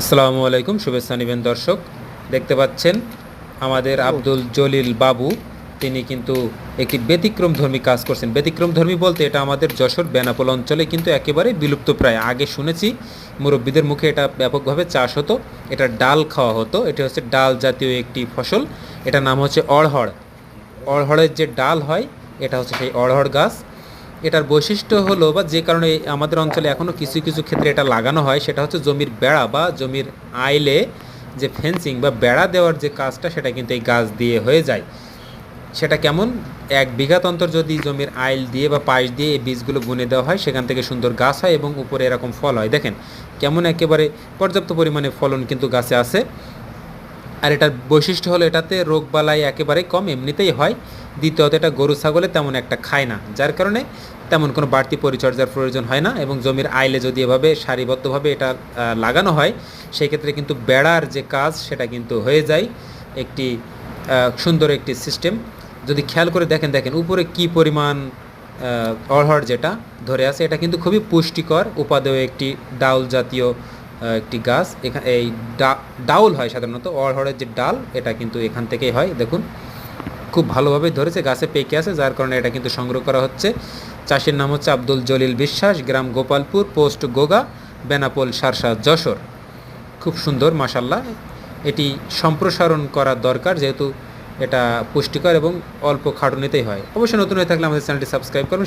আসসালামু আলাইকুম, শুভেচ্ছা নিবেন দর্শক। দেখতে পাচ্ছেন, আমাদের আব্দুল জলিল বাবু, তিনি কিন্তু একটি ব্যতিক্রম ধর্মী কাজ করছেন। ব্যতিক্রম ধর্মী বলতে এটা আমাদের যশোর বেনাপোল অঞ্চলে কিন্তু একেবারে বিলুপ্ত প্রায়। আগে শুনেছি, মুরব্বীদের মুখে এটা ব্যাপকভাবে চাষ হতো। এটা ডাল খাওয়া হতো। এটা হচ্ছে ডাল জাতীয় একটি ফসল। এটার নাম হচ্ছে অড়হড়। অড়হড়ের যে ডাল হয়, এটা হচ্ছে সেই অড়হড় গাছ। এটার বৈশিষ্ট্য হলো বা যে কারণে আমাদের অঞ্চলে এখনও কিছু কিছু ক্ষেত্রে এটা লাগানো হয়, সেটা হচ্ছে জমির বেড়া বা জমির আইলে যে ফেন্সিং বা বেড়া দেওয়ার যে কাজটা, সেটা কিন্তু এই গাছ দিয়ে হয়ে যায়। সেটা কেমন? এক বিঘাত অন্তর যদি জমির আইল দিয়ে বা পাশ দিয়ে এই বীজগুলো বুনে দেওয়া হয়, সেখান থেকে সুন্দর গাছ হয় এবং উপরে এরকম ফল হয়। দেখেন, কেমন একেবারে পর্যাপ্ত পরিমাণে ফলন কিন্তু গাছে আছে। আর এটার বৈশিষ্ট্য হলো এটাতে রোগবালাই একেবারে কম এমনিতেই হয়। দ্বিতীয়ত এটা গরু ছাগলে তেমন একটা খায় না যার কারণে তেমন কোনো বাড়তি পরিচর্যার প্রয়োজন হয় না এবং জমির আইলে যদি এভাবে সারিবদ্ধভাবে এটা লাগানো হয় সেই ক্ষেত্রে কিন্তু বেড়ার যে কাজ সেটা কিন্তু হয়ে যায়। একটি সুন্দর একটি সিস্টেম। যদি খেয়াল করে দেখেন দেখেন উপরে কি পরিমাণ আহ, অড়হড় যেটা ধরে আছে এটা কিন্তু খুবই পুষ্টিকর উপাদেয় একটি ডাউল জাতীয় একটি গাছ। এখানে এই ডাউল হয় সাধারণত। অড়হড়ের যে ডাল, এটা কিন্তু এখান থেকেই হয়। দেখুন, খুব ভালোভাবে ধরেছে। গাছে পেকে আছে, যার কারণে এটা কিন্তু সংগ্রহ করা হচ্ছে। চাষির নাম হচ্ছে আব্দুল জলিল বিশ্বাস, গ্রাম গোপালপুর, পোস্ট গোগা, বেনাপোল, সারসা, যশোর। খুব সুন্দর মাসাল্লাহ এটি সম্প্রসারণ করা দরকার, যেহেতু এটা পুষ্টিকর এবং অল্প খাটুনিতেই হয়। অবশ্যই নতুন হয়ে থাকলে আমাদের চ্যানেলটি সাবস্ক্রাইব করুন।